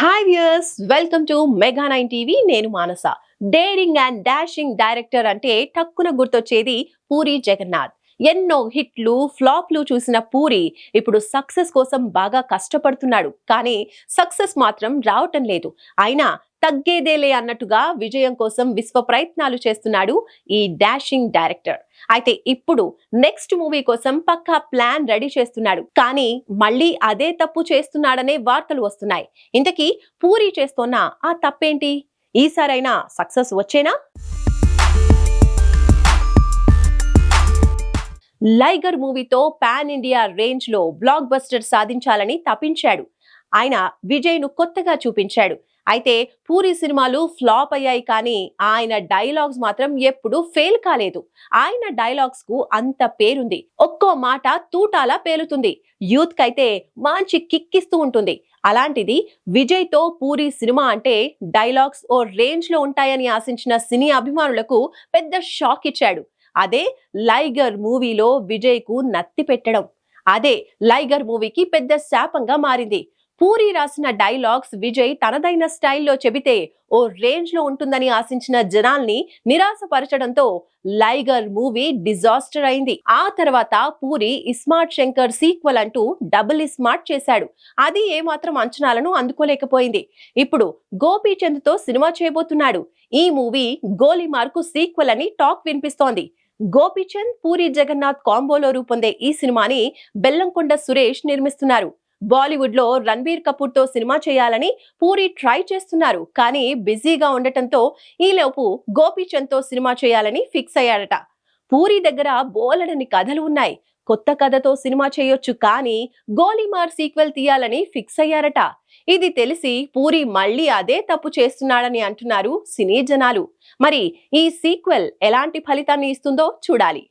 Hi viewers welcome to mega nine TV నేను Manasa. Daring and dashing director అంటే టక్కున గుర్తొచ్చేది పూరి జగన్నాథ్. ఎన్నో హిట్లు ఫ్లాప్లు చూసిన పూరి ఇప్పుడు సక్సెస్ కోసం బాగా కష్టపడుతున్నాడు. కానీ సక్సెస్ మాత్రం రావటం లేదు. అయినా తగ్గేదేలే అన్నట్టుగా విజయం కోసం విశ్వ ప్రయత్నాలు చేస్తున్నాడు ఈ డాషింగ్ డైరెక్టర్. అయితే ఇప్పుడు నెక్స్ట్ మూవీ కోసం పక్కా ప్లాన్ రెడీ చేస్తున్నాడు. కానీ మళ్ళీ అదే తప్పు చేస్తున్నాడనే వార్తలు వస్తున్నాయి. ఇంతకీ పూరి చేస్తోన్న ఆ తప్పేంటి? ఈసారైనా సక్సెస్ వచ్చేనా? లైగర్ మూవీతో పాన్ ఇండియా రేంజ్లో బ్లాక్ బస్టర్ సాధించాలని తపించాడు. ఆయన విజయ్ను కొత్తగా చూపించాడు. అయితే పూరి సినిమాలు ఫ్లాప్ అయ్యాయి కానీ ఆయన డైలాగ్స్ మాత్రం ఎప్పుడూ ఫెయిల్ కాలేదు. ఆయన డైలాగ్స్కు అంత పేరుంది. ఒక్కో మాట తూటాలా పేలుతుంది. యూత్ కైతే మంచి కిక్కిస్తూ ఉంటుంది. అలాంటిది విజయ్తో పూరి సినిమా అంటే డైలాగ్స్ ఓ రేంజ్లో ఉంటాయని ఆశించిన సినీ అభిమానులకు పెద్ద షాక్ ఇచ్చాడు. అదే లైగర్ మూవీలో విజయ్కు నత్తి పెట్టడం. అదే లైగర్ మూవీకి పెద్ద శాపంగా మారింది. పూరి రాసిన డైలాగ్స్ విజయ్ తనదైన స్టైల్లో చెబితే ఓ రేంజ్లో ఉంటుందని ఆశించిన జనాల్ని నిరాశపరచడంతో లైగర్ మూవీ డిజాస్టర్ అయింది. ఆ తర్వాత పూరి ఇస్మార్ట్ శంకర్ సీక్వెల్ అంటూ డబుల్ ఇస్మార్ట్ చేశాడు. అది ఏమాత్రం అంచనాలను అందుకోలేకపోయింది. ఇప్పుడు గోపీచంద్తో సినిమా చేయబోతున్నాడు. ఈ మూవీ గోలీమార్కు సీక్వెల్ అని టాక్ వినిపిస్తోంది. గోపీచంద్ పూరి జగన్నాథ్ కాంబోలో రూపొందే ఈ సినిమాని బెల్లంకొండ సురేష్ నిర్మిస్తున్నారు. బాలీవుడ్లో రణబీర్ కపూర్తో సినిమా చేయాలని పూరి ట్రై చేస్తున్నారు. కానీ బిజీగా ఉండటంతో ఈలోపు గోపీచంద్తో సినిమా చేయాలని ఫిక్స్ అయ్యాడట. పూరి దగ్గర బోలెడని కథలు ఉన్నాయి. కొత్త కథతో సినిమా చేయొచ్చు కానీ గోలీమార్ సీక్వెల్ తీయాలని ఫిక్స్ అయ్యారట. ఇది తెలిసి పూరి మళ్ళీ అదే తప్పు చేస్తున్నాడని అంటున్నారు సినీ జనాలు. మరి ఈ సీక్వెల్ ఎలాంటి ఫలితాన్ని ఇస్తుందో చూడాలి.